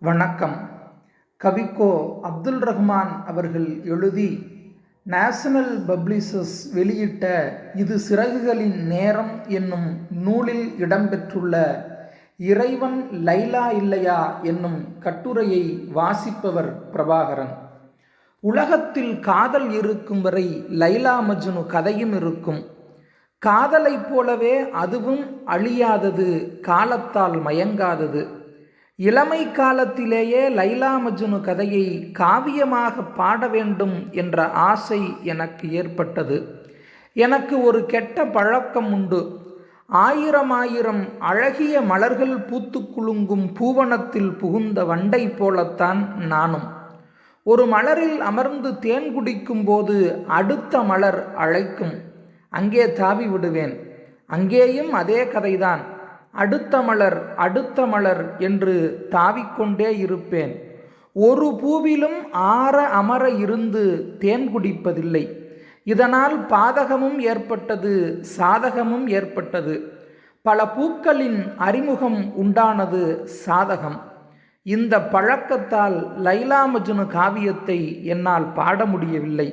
வணக்கம். கவிக்கோ அப்துல் ரஹ்மான் அவர்கள் எழுதி நேஷனல் பப்ளிஷர்ஸ் வெளியிட்ட இது சிறகுகளின் நேரம் என்னும் நூலில் இடம்பெற்றுள்ள இறைவன் லைலா இல்லையா என்னும் கட்டுரையை வாசிப்பவர் பிரபாகரன். உலகத்தில் காதல் இருக்கும் வரை லைலா மஜ்னு கதையும் இருக்கும். காதலைப் போலவே அதுவும் அழியாதது காலத்தால் மயங்காதது. இளமை காலத்திலேயே லைலா மஜ்னு கதையை காவியமாக பாட வேண்டும் என்ற ஆசை எனக்கு ஏற்பட்டது. எனக்கு ஒரு கெட்ட பழக்கம் உண்டு. ஆயிரம் ஆயிரம் அழகிய மலர்கள் பூத்து குலுங்கும் பூவனத்தில் புகுந்த வண்டை போலத்தான் நானும். ஒரு மலரில் அமர்ந்து தேன் குடிக்கும் போது அடுத்த மலர் அழைக்கும். அங்கே தாவி விடுவேன். அங்கேயும் அதே கதைதான். அடுத்த மலர் அடுத்த மலர் என்று தாவிக்கொண்டே இருப்பேன். ஒரு பூவிலும் ஆற அமர இருந்து தேன் குடிப்பதில்லை. இதனால் பாதகமும் ஏற்பட்டது சாதகமும் ஏற்பட்டது. பல பூக்களின் அறிமுகம் உண்டானது சாதகம். இந்த பழக்கத்தால் லைலா மஜ்னு காவியத்தை என்னால் பாட முடியவில்லை.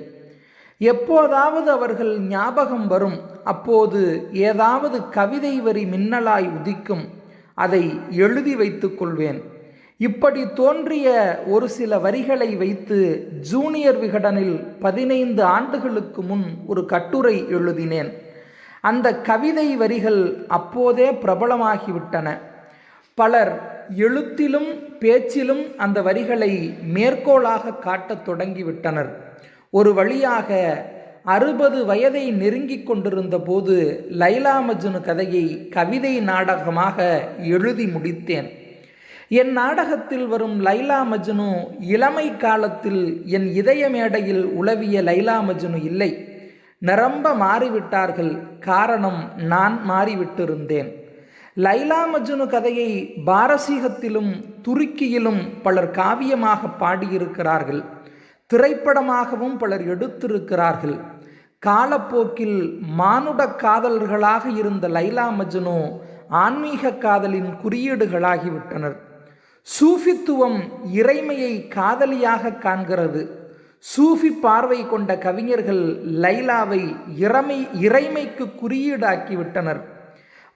எப்போதாவது அவர்கள் ஞாபகம் வரும் அப்போது ஏதாவது கவிதை வரி மின்னலாய் உதிக்கும் அதை எழுதி வைத்துக் கொள்வேன். இப்படி தோன்றிய ஒரு சில வரிகளை வைத்து ஜூனியர் விகடனில் பதினைந்து ஆண்டுகளுக்கு முன் ஒரு கட்டுரை எழுதினேன். அந்த கவிதை வரிகள் அப்போதே பிரபலமாகிவிட்டன. பலர் எழுத்திலும் பேச்சிலும் அந்த வரிகளை மேற்கோளாக காட்டத் தொடங்கிவிட்டனர். ஒரு வழியாக அறுபது வயதை நெருங்கிக் கொண்டிருந்த போது லைலா மஜ்னு கதையை கவிதை நாடகமாக எழுதி முடித்தேன். என் நாடகத்தில் வரும் லைலா மஜ்னு இளமை காலத்தில் என் இதய மேடையில் உளவிய லைலா மஜ்னு இல்லை. நிரம்ப மாறிவிட்டார்கள். காரணம் நான் மாறிவிட்டிருந்தேன். லைலா மஜ்னு கதையை பாரசீகத்திலும் துருக்கியிலும் பலர் காவியமாக பாடியிருக்கிறார்கள். திரைப்படமாகவும் பலர் எடுத்திருக்கிறார்கள். காலப்போக்கில் மானுட காதலர்களாக இருந்த லைலா மஜ்னு ஆன்மீக காதலின் குறியீடுகளாகிவிட்டனர். சூஃபித்துவம் இறைமையை காதலியாக காண்கிறது. சூஃபி பார்வை கொண்ட கவிஞர்கள் லைலாவை இறமை இறைமைக்கு குறியீடாக்கிவிட்டனர்.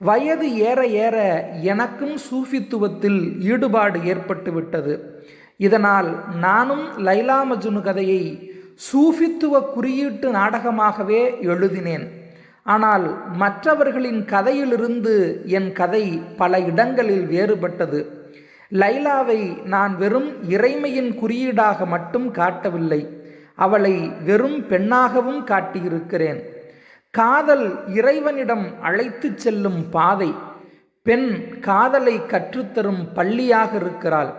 வயது ஏற ஏற எனக்கும் சூஃபித்துவத்தில் ஈடுபாடு ஏற்பட்டு விட்டது இதனால் நானும் லைலா மஜ்னு கதையை சூஃபித்துவ குறியீட்டு நாடகமாகவே எழுதினேன். ஆனால் மற்றவர்களின் கதையிலிருந்து என் கதை பல இடங்களில் வேறுபட்டது. லைலாவை நான் வெறும் இறைமையின் குறியீடாக மட்டும் காட்டவில்லை. அவளை வெறும் பெண்ணாகவும் காட்டியிருக்கிறேன். காதல் இறைவனிடம் அழைத்துச் செல்லும் பாதை. பெண் காதலை கற்றுத்தரும் பள்ளியாக இருக்கிறாள்.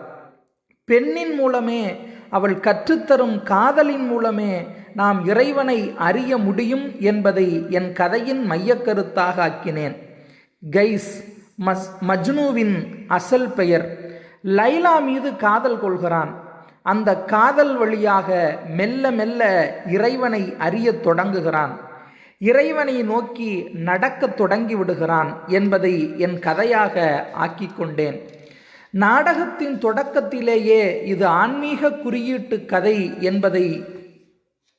பெண்ணின் மூலமே அவள் கற்றுத்தரும் காதலின் மூலமே நாம் இறைவனை அறிய முடியும் என்பதை என் கதையின் மையக்கருத்தாக ஆக்கினேன். கைஸ் மஸ் மஜ்னுவின் அசல் பெயர். லைலா மீது காதல் கொள்கிறான். அந்த காதல் வழியாக மெல்ல மெல்ல இறைவனை அறியத் தொடங்குகிறான். இறைவனை நோக்கி நடக்கத் தொடங்கி விடுகிறான் என்பதை என் கதையாக ஆக்கிக் கொண்டேன். நாடகத்தின் தொடக்கத்திலேயே இது ஆன்மீக குறியீட்டு கதை என்பதை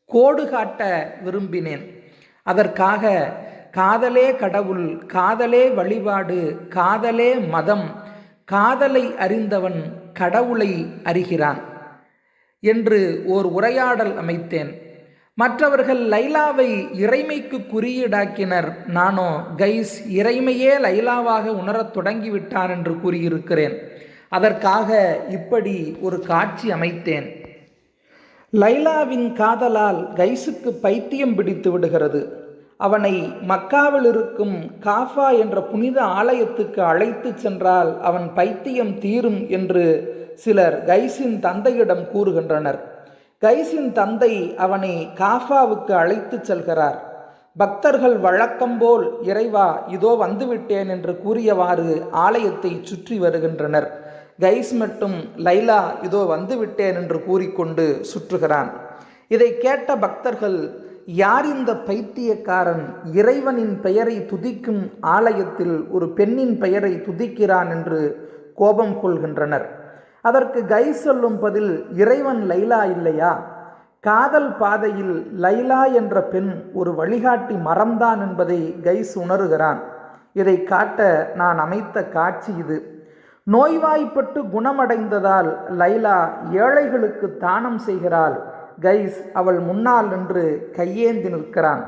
கோடு காட்ட விரும்பினேன். அதற்காக காதலே கடவுள் காதலே வழிபாடு காதலே மதம் காதலை அறிந்தவன் கடவுளை அறிகிறான் என்று ஓர் உரையாடல் அமைத்தேன். மற்றவர்கள் லைலாவை இறைமைக்கு குறியீடாக்கினர். நானோ கைஸ் இறைமையே லைலாவாக உணரத் தொடங்கிவிட்டான் என்று கூறியிருக்கிறேன். அதற்காக இப்படி ஒரு காட்சி அமைத்தேன். லைலாவின் காதலால் கைஸுக்கு பைத்தியம் பிடித்து விடுகிறது. அவனை மக்காவில் இருக்கும் காஃபா என்ற புனித ஆலயத்துக்கு அழைத்து சென்றால் அவன் பைத்தியம் தீரும் என்று சிலர் கைஸின் தந்தையிடம் கூறுகின்றனர். கைஸின் தந்தை அவனை காஃபாவுக்கு அழைத்து செல்கிறார். பக்தர்கள் வழக்கம்போல் இறைவா இதோ வந்துவிட்டேன் என்று கூறியவாறு ஆலயத்தை சுற்றி வருகின்றனர். கைஸ் மட்டும் லைலா இதோ வந்துவிட்டேன் என்று கூறிக்கொண்டு சுற்றுகிறான். இதை கேட்ட பக்தர்கள் யார் இந்த பைத்தியக்காரன்? இறைவனின் பெயரை துதிக்கும் ஆலயத்தில் ஒரு பெண்ணின் பெயரை துதிக்கிறான் என்று கோபம் கொள்கின்றனர். அதற்கு கை சொல்லும் பதில் இறைவன் லைலா இல்லையா? காதல் பாதையில் லைலா என்ற பெண் ஒரு வழிகாட்டி மரம்தான் என்பதை கைஸ் உணர்கிறான். இதை காட்ட நான் அமைத்த காட்சி இது. நோய்வாய்ப்பட்டு குணமடைந்ததால் லைலா ஏழைகளுக்கு தானம் செய்கிறாள். கைஸ் அவள் முன்னால் நின்று கையேந்தி நிற்கிறான்.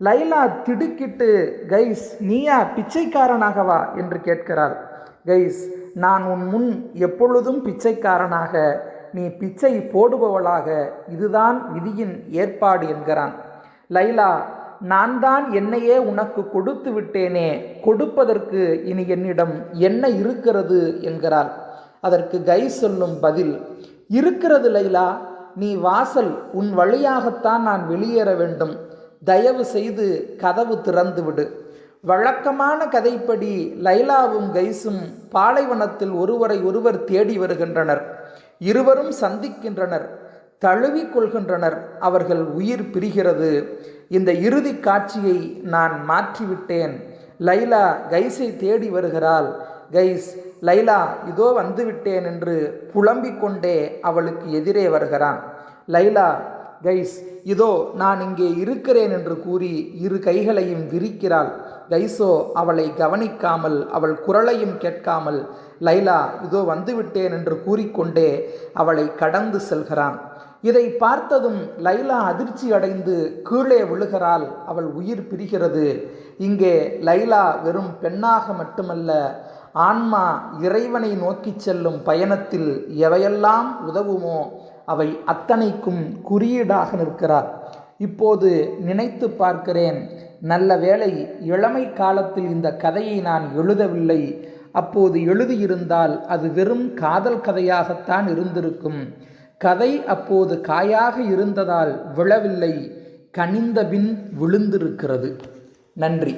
லைலா திடுக்கிட்டு கைஸ் நீயா பிச்சைக்காரனாகவா? என்று கேட்கிறாள். கைஸ் நான் உன் முன் எப்பொழுதும் பிச்சைக்காரனாக நீ பிச்சை போடுபவளாக இதுதான் விதியின் ஏற்பாடு என்கிறான். லைலா நான் தான் என்னையே உனக்கு கொடுத்து விட்டேனே கொடுப்பதற்கு இனி என்னிடம் என்ன இருக்கிறது என்கிறாள். அதற்கு கை சொல்லும் பதில் இருக்கிறது லைலா நீ வாசல் உன் வழியாகத்தான் நான் வெளியேற வேண்டும். தயவு செய்து கதவு திறந்து விடு வழக்கமான கதைப்படி லைலாவும் கைஸும் பாலைவனத்தில் ஒருவரை ஒருவர் தேடி வருகின்றனர். இருவரும் சந்திக்கின்றனர். தழுவிக் கொள்கின்றனர். அவர்கள் உயிர் பிரிகிறது. இந்த இறுதி காட்சியை நான் மாற்றிவிட்டேன். லைலா கைஸை தேடி வருகிறாள். கைஸ் லைலா இதோ வந்துவிட்டேன் என்று புலம்பிக் கொண்டே அவளுக்கு எதிரே வருகிறான். லைலா கைஸ் இதோ நான் இங்கே இருக்கிறேன் என்று கூறி இரு கைகளையும் விரிக்கிறாள். கைசோ அவளை கவனிக்காமல் அவள் குரலையும் கேட்காமல் லைலா இதோ வந்துவிட்டேன் என்று கூறிக்கொண்டே அவளை கடந்து செல்கிறான். இதை பார்த்ததும் லைலா அதிர்ச்சி அடைந்து கீழே விழுகிறாள். அவள் உயிர் பிரிகிறது. இங்கே லைலா வெறும் பெண்ணாக மட்டுமல்ல ஆன்மா இறைவனை நோக்கிச் செல்லும் பயணத்தில் எவையெல்லாம் உதவுமோ அவை அத்தனைக்கும் குறியீடாக நிற்கிறார். இப்போது நினைத்து பார்க்கிறேன் நல்ல வேளை இளமை காலத்தில் இந்த கதையை நான் எழுதவில்லை. அப்போது எழுதியிருந்தால் அது வெறும் காதல் கதையாகத்தான் இருந்திருக்கும். கதை அப்போது காயாக இருந்ததால் விழவில்லை. கனிந்தபின் விழுந்திருக்கிறது. நன்றி.